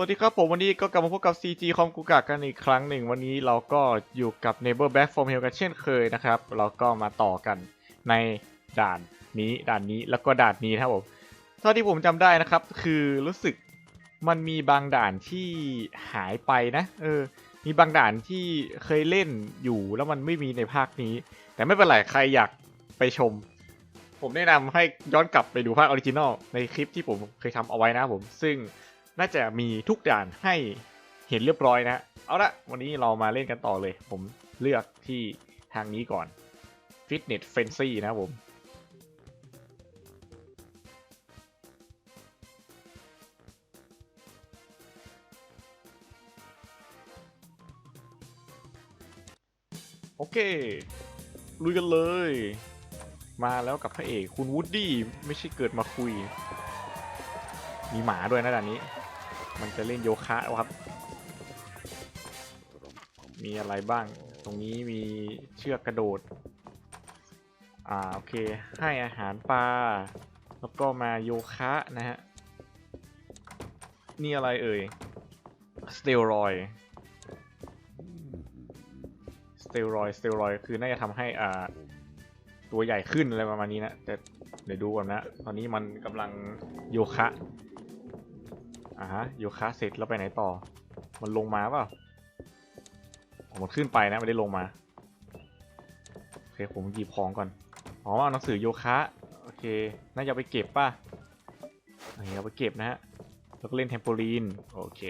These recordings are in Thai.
วัสดีครับผมวันนี้ก็กลับมาพบกับ CG คอมกูกะกันอีกครั้งหนึ่ง วันนี้เราก็อยู่กับ Neighbor Back from Hell กันเช่นเคยนะครับ เราก็มาต่อกันในด่านนี้ด่านนี้แล้วก็ด่านนี้นะครับผมเท่าที่ผมจำได้นะครับ คือรู้สึกมันมีบางด่านที่หายไปนะ เออ มีบางด่านที่เคยเล่นอยู่แล้วมันไม่มีในภาคนี้ แต่ไม่เป็นไรใครอยากไปชม ผมแนะนำให้ย้อนกลับไปดูภาคออริจินอลในคลิปที่ผมเคยทำเอาไว้นะผมซึ่ง น่าจะมีทุกด่านให้เห็นเรียบร้อยนะ เอาละวันนี้เรามาเล่นกันต่อเลย ผมเลือกที่ทางนี้ก่อน Fitness Frenzy นะผมโอเค ลุยกันเลย มาแล้วกับพระเอกคุณวูดดี้ไม่ใช่เกิดมาคุย มีหมาด้วยนะด่านนี้ มันจะเล่นโยคะครับ มีอะไรบ้าง ตรงนี้มีเชือกกระโดด อ่าโอเค ให้อาหารปลา แล้วก็มาโยคะนะฮะ นี่อะไรเอ่ย สเตียรอยสเตียรอยสเตียรอยคือน่าจะทำให้อ่าตัวใหญ่ขึ้นอะไรประมาณนี้นะ แต่เดี๋ยวดูก่อนนะ ตอนนี้มันกำลังโยคะ อ่าฮะโยคะเสร็จแล้วไปไหนต่อ มันลงมาเปล่าอ๋อมันขึ้นไปนะไม่ได้ลงมาโอเคผมหยิบของก่อนอ๋อเอาหนังสือโยคะโอเคน่าจะไปเก็บป่ะอันนี้เอาไปเก็บนะฮะแล้วก็เล่นเทมโปลีนโอเค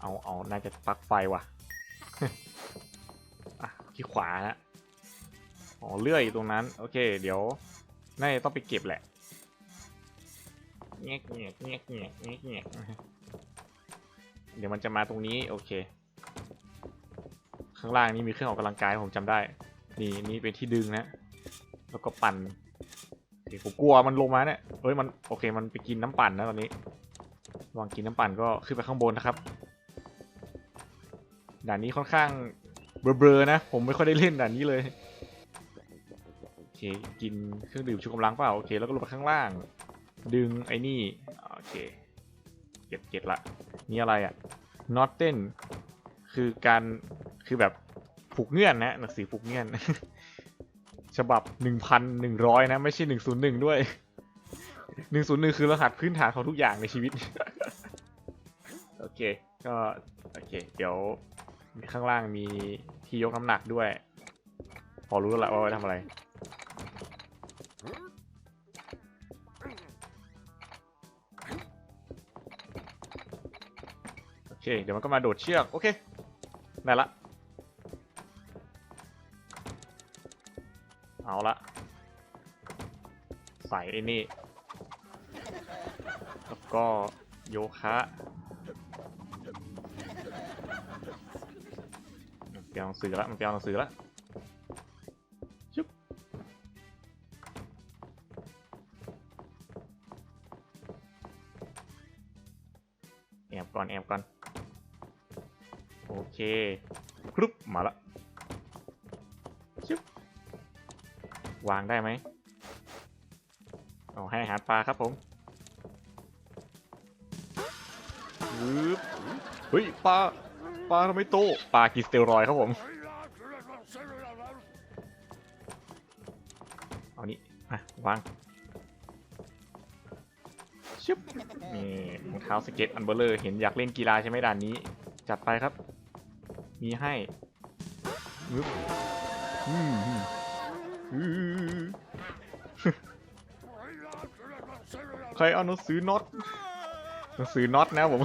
เอาเอาน่าจะปลักไฟว่ะอะที่ขวานะอ๋อเลื่อยอยู่ตรงนั้น โอเค เดี๋ยวน่าจะต้องไปเก็บแหละ เงี้ยเงี้ยเงี้ยเงี้ยเงี้ยเงี้ยเดี๋ยวมันจะมาตรงนี้โอเค ข้างล่างนี้มีเครื่องออกกำลังกายผมจำได้ นี่นี่เป็นที่ดึงนะ แล้วก็ปั่นโอเผมกลัวมันลงมาเนี่ยเฮ้ยมันโอเคมันไปกินน้ำปั่นนะตอนนี้ระวางกินน้ำปั่นก็ขึ้นไปข้างบนนะครับด่านนี้ค่อนข้างเบลอๆนะ ผมไม่ค่อยได้เล่นด่านนี้เลยโอเคกินเครื่องดื่มชูกำลังเปล่าโอเคแล้วก็ลงไปข้างล่าง ดึงไอ้นี่ โอเค เก็บเก็บละนี่อะไรอะ่ะ not เต้นคือการคือแบบผูกเงื่อนนะหนังสือผูกเงื่อน ฉบับ1,100นะ ไม่ใช่101ด้วย101คือรหัสพื้นฐานของทุกอย่างในชีวิต โอเค ก็ โอเค เดี๋ยวข้างล่างมีที่ยกน้ำหนักด้วย พอรู้แล้วละว่าไว้ทำอะไร เคเดี๋ยวมันก็มาโดดเชือก โอเค ได้ละ เอาละ ใส่ไอ้นี่ แล้วก็โยคะเปลี่ยนหนังสือละมันเปลี่ยนหนังสือละชุบแอบก่อนแอบก่อน เคครุบมาละชุบวางได้ไหมเอาให้อาหารปลาครับผมวืบเฮ้ยปลาปลาทำไมโตปลากินสเตียรอยครับผมเอานี่มาวางชึบนี่รองเท้าสเก็ตอันเบลเลอร์เห็นอยากเล่นกีฬาใช่ไหมด่านนี้ จัดไปครับ มีให้มึบอืมอืมอืมใครเอาหนังสือน็อตหนังสือน็อตนะผม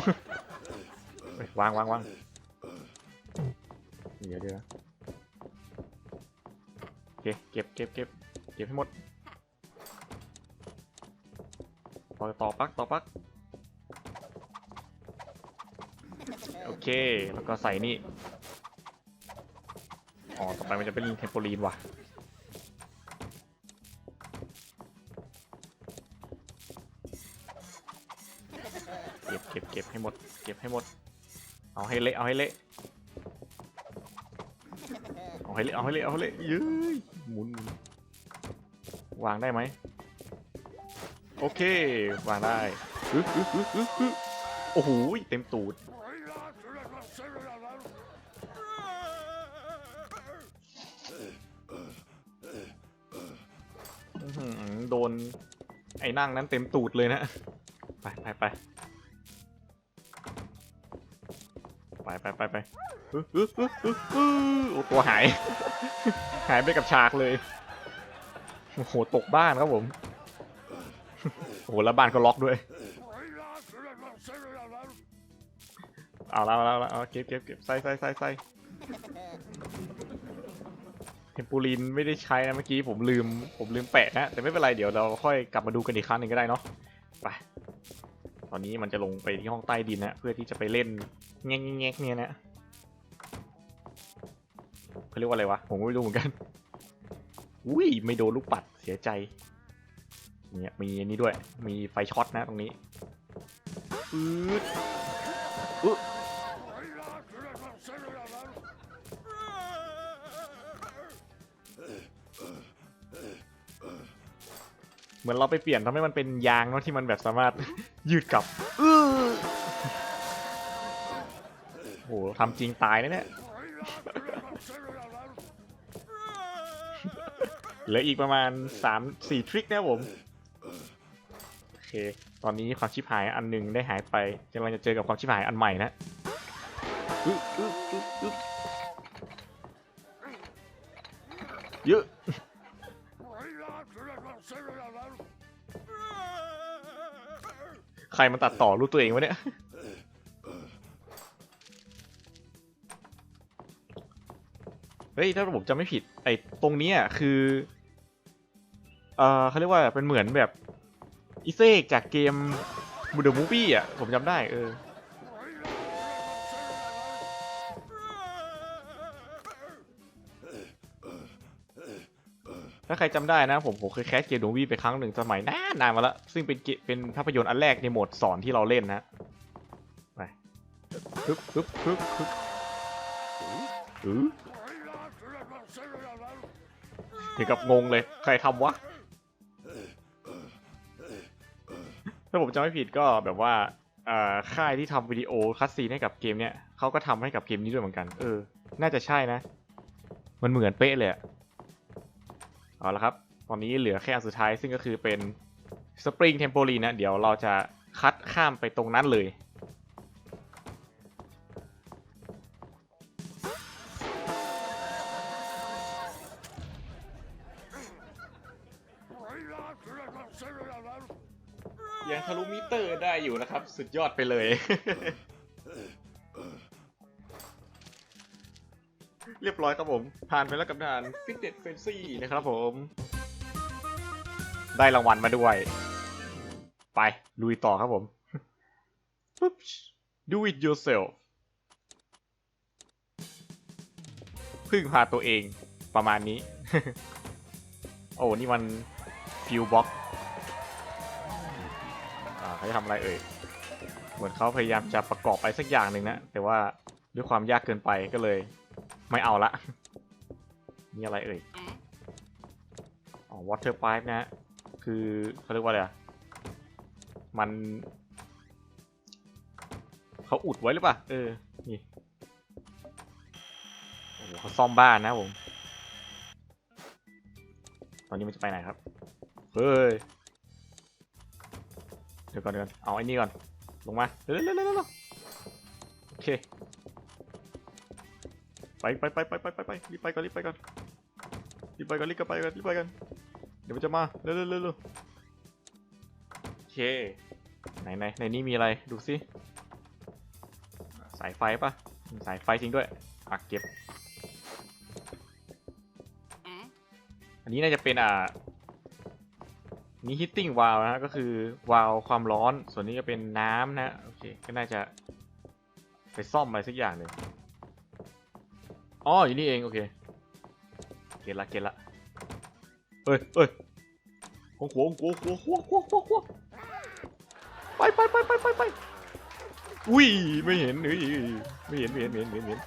เฮ้ยวางวางวางเดี๋ยวเดี๋ยวโอเคเก็บเก็บเก็บเก็บให้หมดต่อต่อปักต่อปักโอเค แล้วก็ใส่นี่ อ๋อ ต่อไปมันจะเป็นเทมโปลีนว่ะ เก็บเก็บเก็บให้หมด เก็บให้หมด เอาให้เละ เอาให้เละ เอาให้เละ เอาให้เละ เอาให้เละยื้ยหมุน วางได้ไหม โอเค วางได้อึ๊บอึ๊บอึ๊บอึ๊บอึ๊บโอ้โห เต็มตูด นั่งนั้นเต็มตูดเลยนะ ไปไปไปไปไปไปไปอื้ออื้ออื้ออื้ออื้อโอ้ตัวหาย หายไปกับฉากเลย โอ้โห ตกบ้านครับผม โอ้โห แล้วบ้านก็ล็อกด้วย เอาแล้วเอาแล้วเอาเก็บเก็บเก็บใส่ใส่ใส่ใส่ เทมปูลินไม่ได้ใช้นะเมื่อกี้ผมลืมผมลืมแปะนะ แต่ไม่เป็นไรเดี๋ยวเราค่อยกลับมาดูกันอีกครั้งหนึ่งก็ได้เนาะไปตอนนี้มันจะลงไปที่ห้องใต้ดินนะเพื่อที่จะไปเล่นแง่งแง่เนี่ยนะเขาเรียกว่าอะไรวะผมก็ไม่รู้เหมือนกันอุ้ยไม่โดนลูกปัดเสียใจเนี่ยมีอันนี้ด้วยมีไฟช็อตนะตรงนี้อืด เหมือนเราไปเปลี่ยนทำให้มันเป็นยางเนาะที่มันแบบสามารถยืดกลับโอ้โหทำจริงตายนะเนี่ยเหลืออีกประมาณ3 4ทริคนะผมโอเค ตอนนี้ความชิบหายอันหนึ่งได้หายไปกำลังจะเจอกับความชิบหายอันใหม่นะเยอะ ใครมันตัดต่อรูปตัวเองวะเนี่ย เฮ้ย ถ้าผมจำไม่ผิด ไอ้ตรงนี้อะคือ เอ่อเขาเรียกว่าเป็นเหมือนแบบ อีเซกจากเกมบูเดอร์มูฟี่อะ ผมจำได้เออ ถ้าใครจำได้นะผมผมเคยแคสเกมดูวี่ไปครั้งหนึ่งสมัยนานนานมาแล้ว ซึ่งเป็นเป็นภาพยนตร์อันแรกในโหมดสอนที่เราเล่นนะไปปึ๊บปึ๊บปึ๊บปึ๊บอือถึงกับงงเลยใครทำวะถ้าผมจำไม่ผิดก็แบบว่าอ่าค่ายที่ทำวิดีโอคัสซีนให้กับเกมเนี้ยเขาก็ทำให้กับเกมนี้ด้วยเหมือนกัน เออ น่าจะใช่นะ มันเหมือนเป๊ะเลยอะ เอาละครับ ตอนนี้เหลือแค่อันสุดท้ายซึ่งก็คือเป็นสปริงเทมโพลีนะ เดี๋ยวเราจะคัดข้ามไปตรงนั้นเลย ยังทะลุมิเตอร์ได้อยู่นะครับ สุดยอดไปเลย เรียบร้อยครับผม ผ่านไปแล้วกับด่าน Fitness Fancy นะครับผม ได้รางวัลมาด้วย ไปลุยต่อครับผมปุ๊บ do it yourself พึ่งพาตัวเองประมาณนี้ โอ้นี่มันฟิวบ็อกเขาจะทำอะไรเอ่ย เหมือนเขาพยายามจะประกอบอะไรสักอย่างหนึ่งนะ แต่ว่าด้วยความยากเกินไปก็เลย ไม่เอาละนี่อะไรเอ่ย อ๋อ water pipe นะฮะคือเขาเรียกว่าอะไรอะมัน เขาอุดไว้หรือเปล่า เออ นี่ โอ้โหเขาซ่อมบ้านนะผม ตอนนี้มันจะไปไหนครับ เฮ้ย เดี๋ยวก่อนเดี๋ยวก่อนเอาไอ้นี่ก่อน ลงมา เร็วเร็วเร็วเร็วโอเค ไปไปไปไปไปไปไปรีบไปก่อนรีบไปก่อนรีบไปก่อนรีบไปก่อนรีบไปก่อนเดี๋ยวมันจะมาเร็วเร็วเร็วเร็วโอเคไหนไหนในนี้มีอะไรดูสิสายไฟปะสายไฟจริงด้วยอะเก็บ อันนี้น่าจะเป็นอ่านี่ hitting valve นะฮะก็คือวาล์วความร้อนส่วนนี้ก็เป็นน้ำนะโอเคก็น่าจะไปซ่อมอะไรสักอย่างหนึ่ง อ๋ออยู่นี่เองโอเคเก็ตละเก็ตละเอ้ยเอ้ยหัวหัวหัวหัวหัวหัวหัวหัวไปไปไปไปไปไปอุ้ยไม่เห็นเฮ้ยไม่เห็นไม่เห็นไม่เห็นไม่เห็น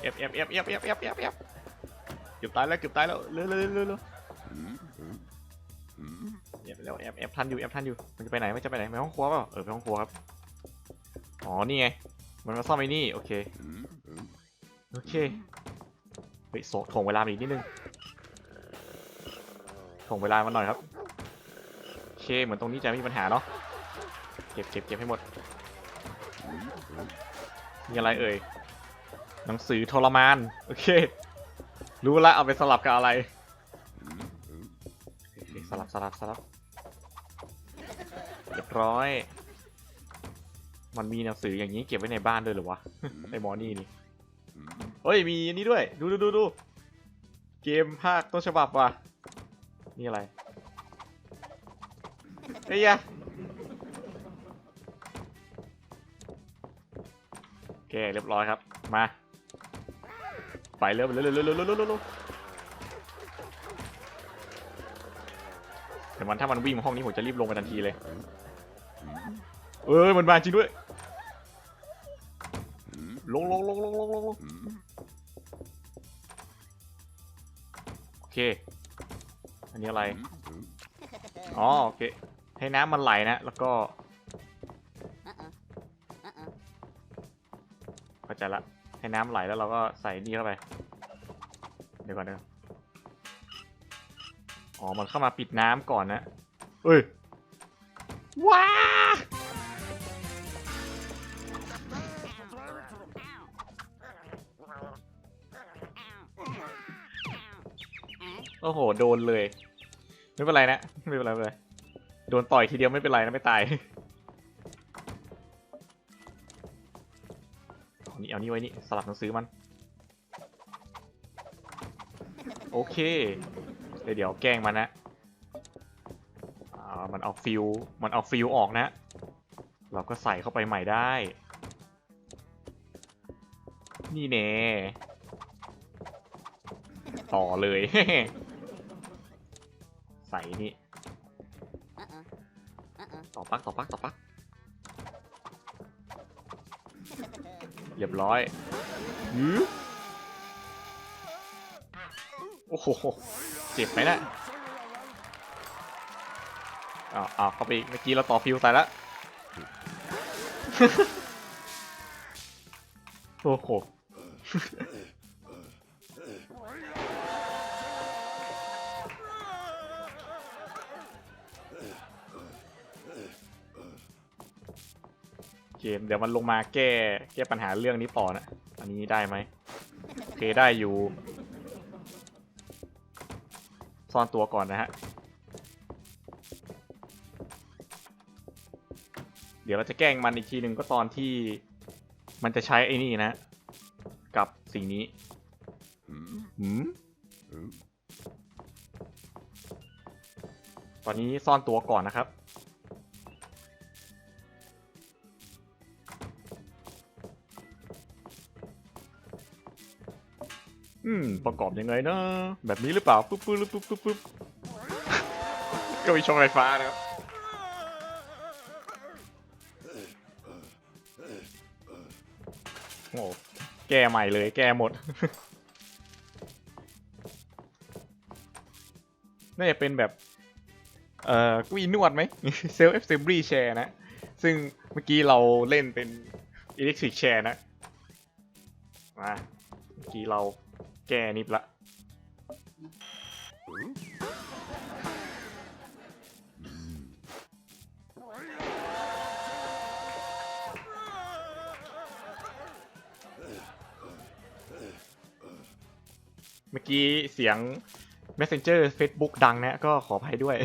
แอบแอบแอบแอบแอบแอบแอบแอบเกือบตายแล้วเกือบตายแล้วเร็วเร็วเร็วเร็วเร็วแอบแล้วแอบแอบทันอยู่แอบทันอยู่มันจะไปไหนมันจะไปไหนไปห้องครัวเปล่าเออไปห้องครัวครับอ๋อนี่ไงมันมาซ่อมไอ้นี่โอเค โอเค เฮ้ยโซถ่วงเวลาอีกนิดนึงถ่วงเวลามาหน่อยครับ โอเค เหมือนตรงนี้จะไม่มีปัญหาเนาะ เก็บเก็บเก็บให้หมด มีอะไรเอ่ย หนังสือทรมาน โอเค รู้ละเอาไปสลับกับอะไรโอเคสลับสลับสลับเรียบร้อย มันมีหนังสืออย่างนี้เก็บไว้ในบ้านด้วยเหรือวะ ไอหมอนี่นี่ เฮ้ยมีนี่ด้วย ดูดูดูดูเกมภาคต้นฉบับว่ะนี่อะไรไอ้ยะโอเคเรียบร้อยครับ มา ไปเร็วเร็วเร็วเร็วเร็วเร็วเร็วแต่มันถ้ามันวิ่งมาห้องนี้ผมจะรีบลงไปทันทีเลย เออมันมาจริงด้วย ลงลงลงลงลงลง เค อันนี้อะไร อ๋อโอเค ให้น้ำมันไหลนะ แล้วก็เข้าใจละ ให้น้ำไหลแล้วเราก็ใส่นี่เข้าไป เดี๋ยวก่อนเดี๋ยวอ๋อ มันเข้ามาปิดน้ำก่อนนะเอ้ย ว้า โอ้โห โดนเลย ไม่เป็นไรนะ ไม่เป็นไรเป็นไรโดนต่อยทีเดียวไม่เป็นไรนะไม่ตาย เอานี่เอานี่ไว้นี่สลับหนังสือมัน โอเค เดี๋ยวแกล้งมันนะมันเอาฟิว มันเอาฟิวออกนะ เราก็ใส่เข้าไปใหม่ได้ นี่แน่ต่อเลย ส่นี่ต่อปักต่อปักต่อปักเรียบร้อยหือโอ้โห เจ็บไหมนะอ้าวอ้าวเข้าไปอีกเมื่อกี้เราต่อฟิวใส่แล้วโอ้โห เกม เดี๋ยวมันลงมาแก้แก้ปัญหาเรื่องนี้ต่อนะ อันนี้ได้ไหมโอเคได้อยู่ ซ่อนตัวก่อนนะฮะ เดี๋ยวเราจะแกล้งมันอีกทีหนึ่งก็ตอนที่มันจะใช้ไอ้นี่นะ กับสิ่งนี้หืมตอนนี้ซ่อนตัวก่อนนะครับ อืม ประกอบยังไงนะ แบบนี้หรือเปล่า ปุ๊บปุ๊บปุ๊บปุ๊บปุ๊บก็มีช่องไฟฟ้านะครับโอ้โหแก้ใหม่เลย แก้หมด น่าจะเป็นแบบ เอ่อกุยนวดไหมเซลฟ์เอฟเซมบรีแชร์นะ ซึ่งเมื่อกี้เราเล่นเป็นอิเล็กทริกแชร์นะ มา เมื่อกี้เรา แกนิบละ เมื่อกี้เสียง Messenger Facebook ดังนะ ก็ขออภัยด้วย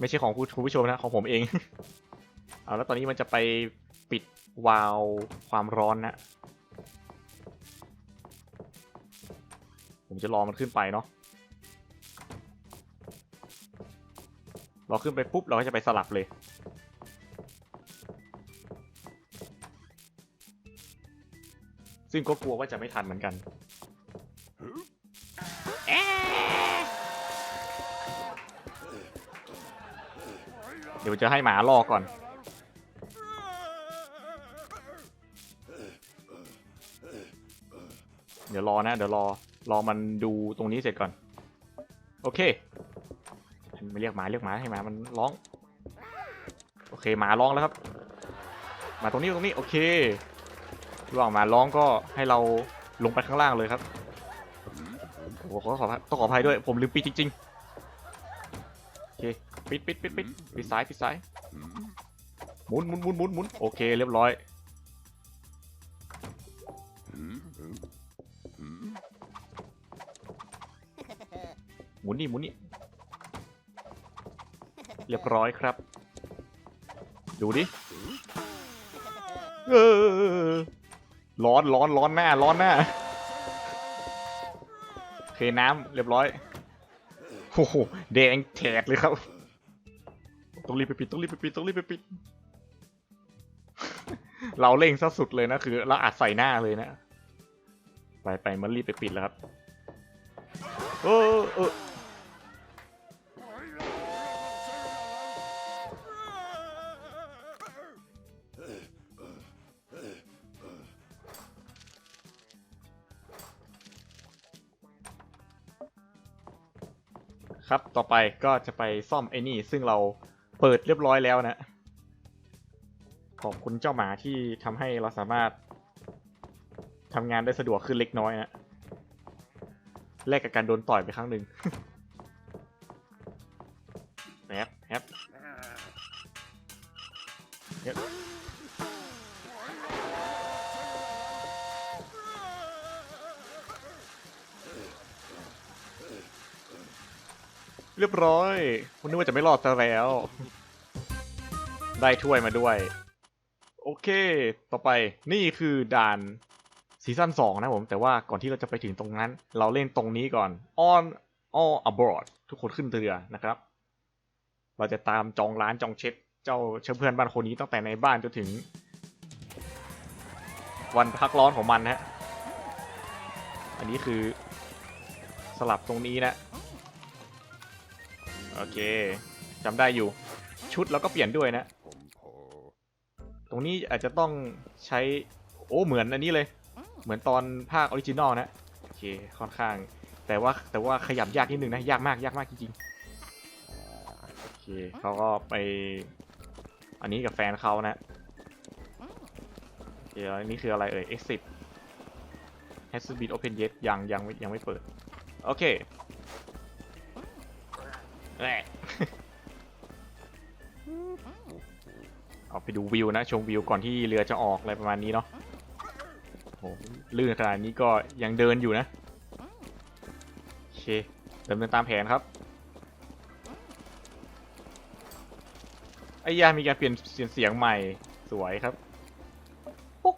ไม่ใช่ของผู้คุณผู้ชมนะ ของผมเอง เอาแล้วตอนนี้มันจะไป วาล์วความร้อนนะ ผมจะรอมันขึ้นไปเนาะรอขึ้นไปปุ๊บ เราก็จะไปสลับเลย ซึ่งก็กลัวว่าจะไม่ทันเหมือนกันเดี๋ยวจะให้หมาล่อก่อน เดี๋ยวรอนะ เดี๋ยวรอ รอมันดูตรงนี้เสร็จก่อน โอเคไม่เรียกหมาเรียกหมาให้หมามันร้อง โอเคหมาร้องแล้วครับ มาตรงนี้ตรงนี้โอเคระหว่างหมาร้องก็ให้เราลงไปข้างล่างเลยครับโอ้ขอขอต้องขออภัยด้วย ผมลืมปิดจริงๆโอเคปิดปิดปิดปิดปิดซ้ายปิดซ้ายหมุนหมุนหมุนหมุนหมุนโอเคเรียบร้อย มุนนี่หมุนนี่เรียบร้อยครับ ดูดิเออร้อนร้อนร้อนหน้าร้อนหน้าเคน้ำเรียบร้อยโอ้โหแดงแฉดเลยครับต้องรีบไปปิดต้องรีบไปปิดต้องรีบไปปิด เราเร่งซะสุดเลยนะคือเราอัดใส่หน้าเลยนะ ไปไปมันรีบไปปิดแล้วครับ เออเออ ครับ ต่อไปก็จะไปซ่อมไอ้นี่ ซึ่งเราเปิดเรียบร้อยแล้วนะ ขอบคุณเจ้าหมาที่ทำให้เราสามารถทำงานได้สะดวกขึ้นเล็กน้อยนะแลกกับการโดนต่อยไปครั้งหนึ่ง เรียบร้อยคุณนึกว่าจะไม่รอดซะแล้ว ได้ถ้วยมาด้วย โอเค ต่อไปนี่คือด่านซีซั่น2นะผม แต่ว่าก่อนที่เราจะไปถึงตรงนั้น เราเล่นตรงนี้ก่อน on all aboard ทุกคนขึ้นเรือนะครับ เราจะตามจองร้านจองเช็ค เจ้าเชื้อเพื่อนบ้านคนนี้ตั้งแต่ในบ้านจนถึง วันพักร้อนของมันนะฮะอันนี้คือสลับตรงนี้นะ โอเคจำได้อยู่ ชุดเราก็เปลี่ยนด้วยนะ ตรงนี้อาจจะต้องใช้ โอ้ เหมือนอันนี้เลย เหมือนตอนภาคออริจินอลนะ โอเค ค่อนข้าง แต่ว่าแต่ว่าขยับยากนิดนึงนะ ยากมาก ยากมากจริงๆ โอเคเขาก็ไป อันนี้กับแฟนเขานะโอเคแล้วอันนี้คืออะไรเอ่ย exit has been open yet ยังยังยังไม่เปิด โอเค แหละเอาไปดูวิวนะชมวิวก่อนที่เรือจะออกอะไรประมาณนี้เนาะโหลื่นขนาดนี้ก็ยังเดินอยู่นะโอเคดำเนินตามแผนครับไอ้ยามีการเปลี่ยนเสียงเสียงใหม่สวยครับปุ๊ก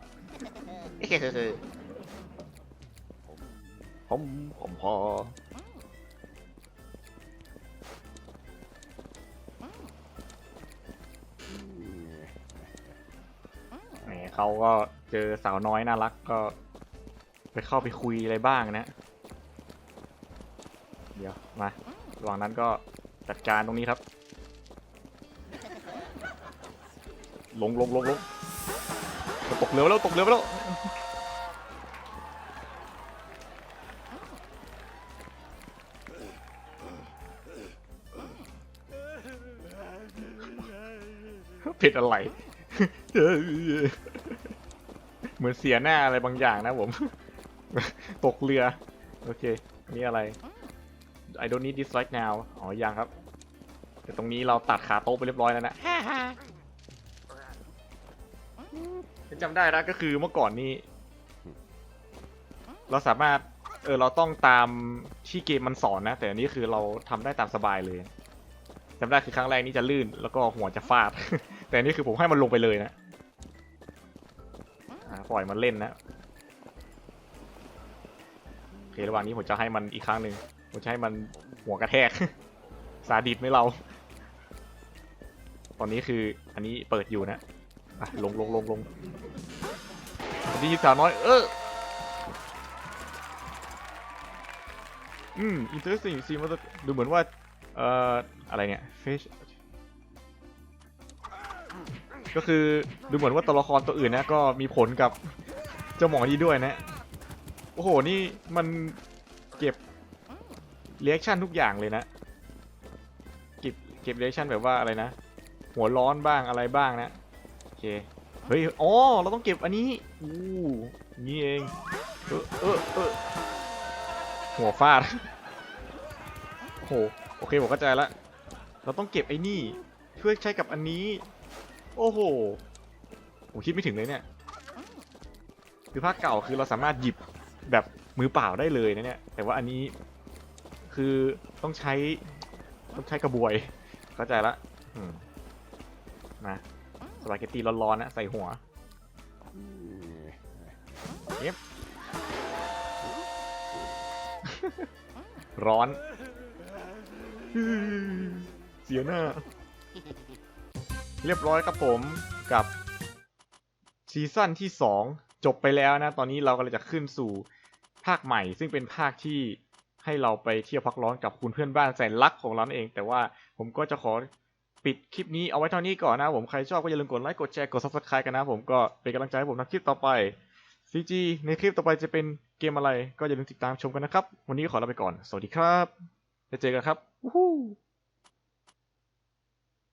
ผมผมพอ เขาก็เจอสาวน้อยน่ารักก็ ไปเข้าไปคุยอะไรบ้างนะ เดี๋ยวมาระหว่างนั้นก็จัดการตรงนี้ครับ ลงลงลงลงตกเรือแล้วตกเรือแล้วผิดอะไร เหมือนเสียหน้าอะไรบางอย่างนะผม ตกเรือ โอเค นี่อะไร I don't need this right now อ๋อ ยังครับ แต่ตรงนี้เราตัดขาโต๊ะไปเรียบร้อยแล้วนะฉันจำได้นะก็คือเมื่อก่อนนี้ เราสามารถ เออ เราต้องตามที่เกมมันสอนนะ แต่อันนี้คือเราทำได้ตามสบายเลยจำได้คือครั้งแรกนี่จะลื่น แล้วก็หัวจะฟาด แต่อันนี่คือผมให้มันลงไปเลยนะ ปล่อยมันเล่นนะโอเคระหว่างนี้ผมจะให้มันอีกครั้งหนึ่งผมจะให้มันหัวกระแทก สาดิสไม่เรา ตอนนี้คืออันนี้เปิดอยู่นะอะลงลงลงลงอันนี้สาวน้อย เอออืม interesting ซีมันดูเหมือนว่า เอ่อ อะไรเนี่ย fish ก็คือดูเหมือนว่าตัวละครตัวอื่นนะก็มีผลกับเจ้าหมอนี้ด้วยนะ โอ้โห นี่มันเก็บเรีแอคชั่นทุกอย่างเลยนะ เก็บเก็บเรีแอคชั่นแบบว่าอะไรนะ หัวร้อนบ้างอะไรบ้างนะ โอเค เฮ้ย อ๋อ เราต้องเก็บอันนี้ อู้นี่เอง เออเออเออหัวฟาด โอ้โห โอเคผมเข้าใจแล้วเราต้องเก็บไอ้นี่ เพื่อใช้กับอันนี้ โอ้โห ผมคิดไม่ถึงเลยเนี่ย คือภาคเก่าคือเราสามารถหยิบแบบมือเปล่าได้เลยนะเนี่ย แต่ว่าอันนี้คือต้องใช้ต้องใช้กระบวย เข้าใจละอืมมาสปาเกตตีร้อนๆนะใส่หัวเย็บร้อน เสียหน้า เรียบร้อยครับผมกับซีซั่นที่ 2 จบไปแล้วนะ ตอนนี้เรากำลังจะขึ้นสู่ภาคใหม่ ซึ่งเป็นภาคที่ให้เราไปเที่ยวพักร้อนกับคุณเพื่อนบ้านแสนรักของเราเอง แต่ว่าผมก็จะขอปิดคลิปนี้เอาไว้เท่านี้ก่อนนะผมใครชอบก็อย่าลืมกดไลค์กดแชร์กด subscribe กันนะผมก็เป็นกำลังใจให้ผมทำคลิปต่อไป CG ในคลิปต่อไปจะเป็นเกมอะไร ก็อย่าลืมติดตามชมกันนะครับ วันนี้ขอลาไปก่อน สวัสดีครับแล้วเจอกันครับ วู้